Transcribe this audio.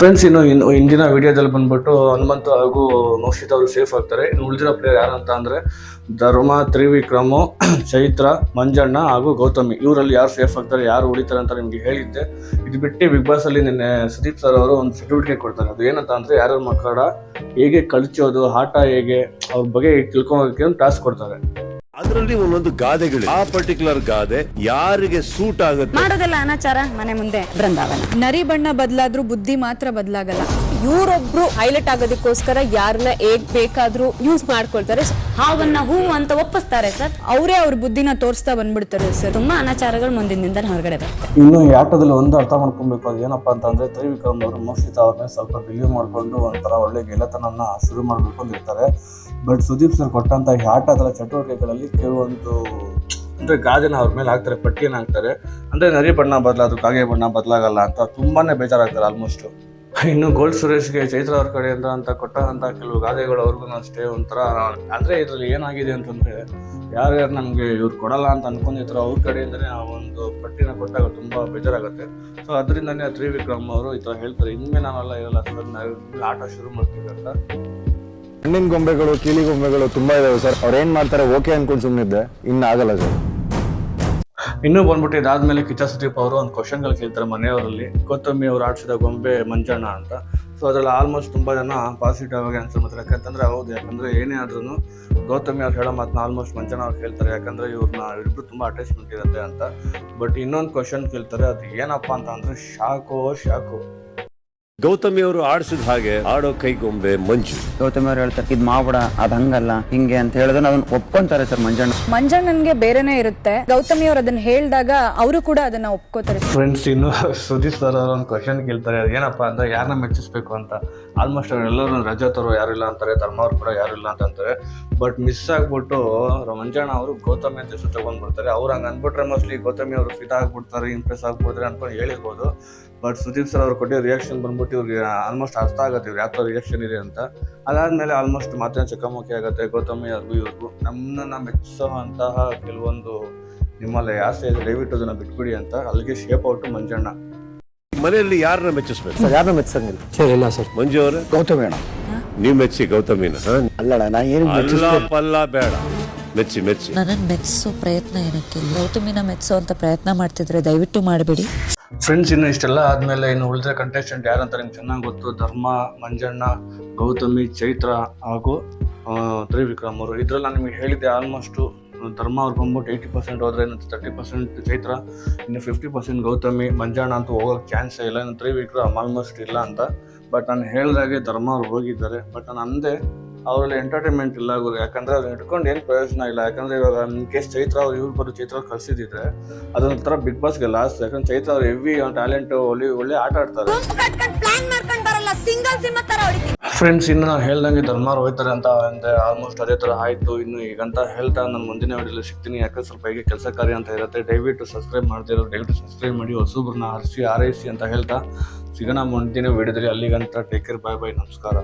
Friends ಇನ್ನು ಇನ್ನು ಇಂದಿನ ವಿಡಿಯೋದಲ್ಲಿ ಬಂದ್ಬಿಟ್ಟು ಹನುಮಂತ ಹಾಗೂ ಮೋಕ್ಷಿತ್ ಅವರು ಸೇಫ್ ಆಗ್ತಾರೆ. ಇನ್ನು ಉಳಿದಿರೋ ಪ್ಲೇಯರ್ ಯಾರಂತ ಅಂದರೆ ಧರ್ಮ, ತ್ರಿವಿಕ್ರಮು, ಚೈತ್ರ, ಮಂಜಣ್ಣ ಹಾಗೂ ಗೌತಮಿ. ಇವರಲ್ಲಿ ಯಾರು ಸೇಫ್ ಆಗ್ತಾರೆ, ಯಾರು ಉಳಿತಾರೆ ಅಂತ ನಿಮಗೆ ಹೇಳಿದ್ದೆ. ಇದು ಬಿಟ್ಟು ಬಿಗ್ ಬಾಸ್ ಅಲ್ಲಿ ನಿನ್ನೆ ಸುದೀಪ್ ಸರ್ ಅವರು ಒಂದು ಸರ್ಟಿಫಿಕೇಟ್ ಕೊಡ್ತಾರೆ. ಅದು ಏನಂತ ಅಂದರೆ ಯಾರ್ಯಾರ ಮಕ್ಕಳ ಹೇಗೆ ಕಳಿಸೋದು ಆಟ ಹೇಗೆ, ಅವ್ರ ಬಗ್ಗೆ ತಿಳ್ಕೊಳೋದಕ್ಕೆ ಒಂದು ಟಾಸ್ಕ್ ಕೊಡ್ತಾರೆ. ಅದರಲ್ಲಿ ಒಂದೊಂದು ಗಾದೆಗಳು ಆ ಪರ್ಟಿಕ್ಯುಲರ್ ಗಾದೆ ಯಾರಿಗೆ ಸೂಟ್ ಆಗುತ್ತೆ? ಮಾಡೋದಲ್ಲ ಅನಾಚಾರ ಮನೆ ಮುಂದೆ. ಬೃಂದಾವನ. ನರಿ ಬಣ್ಣ ಬದಲಾದ್ರೂ ಬುದ್ಧಿ ಮಾತ್ರ ಬದಲಾಗಲ್ಲ. ಇವರೊಬ್ರು ಹೈಲೈಟ್ ಆಗೋದಕ್ಕೋಸ್ಕರ ಯಾರನ್ನ ಹೇಗ್ ಬೇಕಾದ್ರೂ ಯೂಸ್ ಮಾಡ್ಕೊಳ್ತಾರೆ ಹಾವನ್ನ ಹೂ ಅಂತ ಒಪ್ಪಿಸ್ತಾರೆ ಸರ್. ಅವರೇ ಅವ್ರ ಬುದ್ಧಿನ ತೋರಿಸ್ತಾ ಬಂದ್ಬಿಡ್ತಾರೆ ಸರ್. ತುಂಬಾ ಅನಾಚಾರಗಳು ಮುಂದಿನಿಂದ ಹೊರಗಡೆ ಬರುತ್ತೆ. ಇನ್ನು ಈ ಆಟದಲ್ಲಿ ಒಂದು ಅರ್ಥ ಮಾಡ್ಕೊಬೇಕು. ಅದು ಏನಪ್ಪಾ ಅಂತಂದ್ರೆ ತ್ರಿವಿಕ್ರಮ್ ಅವರು ಮೋಕ್ಷಿತ ಅವ್ರನ್ನ ಸ್ವಲ್ಪ ಬಿಲೀವ್ ಮಾಡ್ಕೊಂಡು ಒಂಥರ ಒಳ್ಳೆ ಗೆಳೆತನನ್ನ ಶುರು ಮಾಡ್ಬೇಕು ಅಂತ ಇರ್ತಾರೆ ಬಟ್ ಸುದೀಪ್ ಸರ್ ಕೊಟ್ಟಂತ ಈ ಆಟದ ಚಟುವಟಿಕೆಗಳಲ್ಲಿ ಕೆಲವೊಂದು, ಅಂದ್ರೆ ಗಾಜನ ಅವ್ರ ಮೇಲೆ ಹಾಕ್ತಾರೆ ಪಟ್ಟಿಯನ್ನು ಹಾಕ್ತಾರೆ. ಅಂದ್ರೆ ನರಿ ಬಣ್ಣ ಬದಲಾದ್ರು, ಕಾಗೆ ಬಣ್ಣ ಬದಲಾಗಲ್ಲ ಅಂತ ತುಂಬಾನೇ ಬೇಜಾರಾಗ್ತಾರೆ ಆಲ್ಮೋಸ್ಟ್ ಇನ್ನು ಗೋಲ್ಡ್ ಸುರೇಶ್ಗೆ ಚೈತ್ರ ಅವ್ರ ಕಡೆಯಿಂದ ಅಂತ ಕೊಟ್ಟಂತ ಕೆಲವು ಗಾದೆಗಳು ಅವ್ರಿಗೂ ಅಷ್ಟೇ ಒಂಥರ ಅಂದ್ರೆ ಇದ್ರಲ್ಲಿ ಏನಾಗಿದೆ ಅಂತಂದ್ರೆ ಯಾರ್ಯಾರು ನಮಗೆ ಇವ್ರು ಕೊಡಲ್ಲ ಅಂತ ಅನ್ಕೊಂಡಿರ್ತಾರೋ ಅವ್ರ ಕಡೆಯಿಂದನೇ ಆ ಒಂದು ಪಟ್ಟಿನ ಕೊಟ್ಟಾಗ ತುಂಬಾ ಬೇಜಾರಾಗುತ್ತೆ. ಸೊ ಅದರಿಂದನೇ ತ್ರಿವಿಕ್ರಮ್ ಅವರು ಈ ಥರ ಹೇಳ್ತಾರೆ. ಇನ್ಮೇಲೆ ನಾವೆಲ್ಲ ಇರಲ್ಲ ಸರ್ ಆಟ ಶುರು ಮಾಡ್ತೀವಿ ಅಂತ. ಹಣ್ಣಿನ ಗೊಂಬೆಗಳು, ಕೀಲಿ ಗೊಂಬೆಗಳು ತುಂಬಾ ಇದಾವೆ ಸರ್. ಅವ್ರು ಏನ್ ಮಾಡ್ತಾರೆ ಓಕೆ ಅನ್ಕೊಂಡು ಸುಮ್ಮನಿದ್ದೆ ಇನ್ನು ಆಗಲ್ಲ ಸರ್. ಇನ್ನೂ ಬಂದ್ಬಿಟ್ಟು ಇದಾದ್ಮೇಲೆ ಕಿಚ್ಚ ಸುದೀಪ್ ಅವರು ಒಂದು ಕ್ವಶನ್ಗಳು ಕೇಳ್ತಾರೆ ಮನೆಯವರಲ್ಲಿ. ಕೊತ್ತಂಬಿ ಅವರು ಆಡ್ಸಿದ ಗೊಂಬೆ ಮಂಜಣ್ಣ ಅಂತ. ಸೊ ಅದ್ರಲ್ಲಿ ಆಲ್ಮೋಸ್ಟ್ ತುಂಬಾ ಜನ ಪಾಸಿಟಿವ್ ಆಗಿ ಆನ್ಸರ್ ಮಾಡ್ತಾರೆ. ಯಾಕಂತಂದ್ರೆ ಹೌದು, ಯಾಕಂದ್ರೆ ಏನೇ ಆದ್ರೂ ಗೌತಮಿ ಅವ್ರು ಹೇಳೋ ಮಾತನ್ನ ಆಲ್ಮೋಸ್ಟ್ ಮಂಜಣ್ಣ ಅವ್ರು ಕೇಳ್ತಾರೆ ಯಾಕಂದ್ರೆ ಇವ್ರನ್ನ ಇಬ್ರು ತುಂಬಾ ಅಟ್ಯಾಚ್ಮೆಂಟ್ ಇರುತ್ತೆ ಅಂತ. ಬಟ್ ಇನ್ನೊಂದು ಕ್ವಶನ್ ಕೇಳ್ತಾರೆ. ಅದು ಏನಪ್ಪ ಅಂತ ಅಂದ್ರೆ ಶಾಕೋ ಶಾಕು ಗೌತಮಿ ಅವರು ಆಡಿಸಿದ ಹಾಗೆ ಆಡೋ ಕೈಗೊಂಬೆ ಮಂಜು. ಗೌತಮಿ ಅವ್ರು ಹೇಳ್ತಾರೆ ಇದು ಮಾಡ್ಬೇಡ ಅದ್ ಹಂಗಲ್ಲ ಹಿಂಗೆ ಅಂತ ಹೇಳಿದ್ರೆ ಅದನ್ನ ಒಪ್ಕೊಂತಾರೆ ಸರ್ ಮಂಜಣ್ಣ. ಮಂಜಣ್ಣನ್ಗೆ ಬೇರೆನೇ ಇರುತ್ತೆ. ಗೌತಮಿ ಅವ್ರು ಅದನ್ನ ಹೇಳಿದಾಗ ಅವರು ಕೂಡ ಅದನ್ನ ಒಪ್ಕೋತಾರೆ. ಫ್ರೆಂಡ್ಸ್ ಇನ್ನು ಸುದೀಪ್ ಸರ್ ಅವ್ರ ಒಂದು ಕ್ವಶನ್ ಕೇಳ್ತಾರೆ ಅದು ಏನಪ್ಪ ಅಂದ್ರೆ ಯಾರನ್ನ ಮೆಚ್ಚಿಸ್ಬೇಕು ಅಂತ? ಆಲ್ಮೋಸ್ಟ್ ಎಲ್ಲರೂ ರಜತ್ ಅವರು ಯಾರು ಇಲ್ಲ ಅಂತಾರೆ ಧರ್ಮ ಅವ್ರು ಕೂಡ ಯಾರು ಇಲ್ಲ ಅಂತ ಅಂತಾರೆ. ಬಟ್ ಮಿಸ್ ಆಗ್ಬಿಟ್ಟು ಮಂಜಣ್ಣ ಅವರು ಗೌತಮಿ ಅಂತ ಹೆಸರು ತಗೊಂಡ್ಬಿಡ್ತಾರೆ. ಅವ್ರು ಹಂಗ ಅಂದ್ಬಿಟ್ರೆ ಮೋಸ್ಟ್ಲಿ ಗೌತಮಿ ಅವರು ಫಿಟ್ ಆಗ್ಬಿಡ್ತಾರೆ ಇಂಪ್ರೆಸ್ ಆಗ್ಬಿಡ್ತಾರೆ ಅನ್ಕೊಂಡು ಹೇಳಿರ್ಬೋದು. ಬಟ್ ಸುದೀಪ್ ಸರ್ ಅವ್ರು ಕೊಟ್ಟಿರೋ ರಿಯಾಕ್ಷನ್ ಬಂದ್ಬಿಟ್ಟು ಇವ್ರಿಗೆ ಆಲ್ಮೋಸ್ಟ್ ಅರ್ಥ ಆಗುತ್ತೆ ಇವ್ರು ಯಾವ ಥರ ರಿಯಾಕ್ಷನ್ ಇದೆ ಅಂತ. ಅದಾದ್ಮೇಲೆ ಆಲ್ಮೋಸ್ಟ್ ಮಾತಿನ ಚಕಮಕಿ ಆಗುತ್ತೆ ಗೌತಮಿ ಅವ್ರಿಗೂ ಇವ್ರಿಗೂ. ನಮ್ಮನ್ನ ಮೆಚ್ಚಿಸೋ ಅಂತಹ ಕೆಲವೊಂದು ನಿಮ್ಮಲ್ಲಿ ಆಸೆ ಇದೆ ದಯವಿಟ್ಟು ಅದನ್ನ ಬಿಟ್ಬಿಡಿ ಅಂತ. ಅಲ್ಲಿಗೆ ಶೇಪ್ ಔಟ್ ಮಂಜಣ್ಣ. ಮನೆಯಲ್ಲಿ ಯಾರನ್ನ ಮೆಚ್ಚಿಸ್ಬೇಕು? ಸರ್ ಯಾರನ್ನ ಮೆಚ್ಚಂಗಿಲ್ಲ ಸರ್ ಇಲ್ಲ ಸರ್. ಮಂಜು ಅವರೇ? ಗೌತಮಿ ಅಣ್ಣ. ನೀವು ಮೆಚ್ಚಿ ಗೌತಮಿನ ಹ? ಅಲ್ಲಣ್ಣ ನಾ ಏನು ಅಲ್ಲ ಪಲ್ಲ ಬೇಡ. ಮೆಚ್ಚಿ ಮೆಚ್ಚಿ. ನನ್ನನ್ನು ಮೆಚ್ಚಿಸೋ ಪ್ರಯತ್ನ ಏನಕ್ಕೆ? ಗೌತಮಿನ ಮೆಚ್ಚಿಸೋ ಅಂತ ಪ್ರಯತ್ನ ಮಾಡ್ತಿದ್ರೆ ದಯವಿಟ್ಟು ಮಾಡಬೇಡಿ. ಫ್ರೆಂಡ್ಸ್ ಇನ್ನು ಇಷ್ಟೆಲ್ಲ, ಆದಮೇಲೆ ಇನ್ನು ಉಳಿದ ಕಂಟೆಸ್ಟೆಂಟ್ ಯಾರಂತ ನಿಮ್ಗೆ ಚೆನ್ನಾಗಿ ಗೊತ್ತು. ಧರ್ಮ, ಮಂಜಣ್ಣ, ಗೌತಮಿ, ಚೈತ್ರ ಹಾಗೂ ತ್ರಿವಿಕ್ರಮ್ ಅವರು. ಇದ್ರಲ್ಲಿ ನಾನು ನಿಮಗೆ ಹೇಳಿದ್ದೆ ಆಲ್ಮೋಸ್ಟು ಧರ್ಮ ಅವ್ರು ಬಂದ್ಬಿಟ್ಟು ಏಯ್ಟಿ ಪರ್ಸೆಂಟ್ ಹೋದರೆ ತರ್ಟಿ ಪರ್ಸೆಂಟ್ ಚೈತ್ರ, ಇನ್ನು ಫಿಫ್ಟಿ ಪರ್ಸೆಂಟ್ ಗೌತಮಿ, ಮಂಜಣ್ಣ ಅಂತ ಹೋಗೋಕ್ಕೆ ಚಾನ್ಸೇ ಇಲ್ಲ, ಇನ್ನು ತ್ರಿವಿಕ್ರಮ್ ಆಲ್ಮೋಸ್ಟ್ ಇಲ್ಲ ಅಂತ. ಬಟ್ ನಾನು ಹೇಳಿದಾಗೆ ಧರ್ಮ ಅವ್ರು ಹೋಗಿದ್ದಾರೆ. ಬಟ್ ನಾನು ಅಂದೆ ಅವರಲ್ಲಿ ಎಂಟರ್ಟೈನ್ಮೆಂಟ್ ಇಲ್ಲ ಗುರು. ಯಾಕಂದ್ರೆ ಅವ್ರು ಇಟ್ಕೊಂಡು ಏನು ಪ್ರಯೋಜನ ಇಲ್ಲ. ಯಾಕಂದ್ರೆ ಇವಾಗ ಇನ್ ಕೇಸ್ ಚೈತ್ರ ಅವ್ರು ಇವ್ರು ಬರೋ ಚೈತ್ರ ಕಳ್ಸಿದಿದ್ರೆ ಅದೊಂಥರ ಬಿಗ್ ಬಾಸ್ಗೆ ಲಾಸ್ಟ್ ಯಾಕಂದ್ರೆ ಚೈತ್ರ ಅವ್ರು ಹೆವಿ ಟ್ಯಾಲೆಂಟ್ ಒಳ್ಳೆ ಒಳ್ಳೆ ಆಟ ಆಡ್ತಾರೆ. ತರ ಫ್ರೆಂಡ್ಸ್ ಇನ್ನು ನಾವು ಹೇಳ್ದಂಗೆ ಧರ್ಮಾರ್ ಹೋಯ್ತಾರೆ ಅಂತ ಅಂದ್ರೆ ಆಲ್ಮೋಸ್ಟ್ ಅದೇ ಥರ ಆಯಿತು. ಇನ್ನು ಈಗಂತ ಹೇಳ್ತಾ ನಾನು ಮುಂದಿನ ವಿಡಿಯೋಲಿ ಸಿಗ್ತೀನಿ. ಯಾಕಂದ್ರೆ ಸ್ವಲ್ಪ ಹೇಗೆ ಕೆಲಸ ಕಾರ್ಯ ಅಂತ ಇರುತ್ತೆ. ದಯವಿಟ್ಟು ಸಬ್ಸ್ಕ್ರೈಬ್ ಮಾಡ್ತಿರೋ ದಯವಿಟ್ಟು ಸಬ್ಸ್ಕ್ರೈಬ್ ಮಾಡಿ ಹೊಸಬ್ರನ್ನ ಹರಿಸಿ ಆರೈಸಿ ಅಂತ ಹೇಳ್ತಾ ಸಿಗೋಣ ಮುಂದಿನ ವಿಡಿಯೋದಲ್ಲಿ ಅಲ್ಲಿಗಂತ ಟೇಕ್ ಕೇರ್ ಬಾಯ್ ಬಾಯ್ ನಮಸ್ಕಾರ.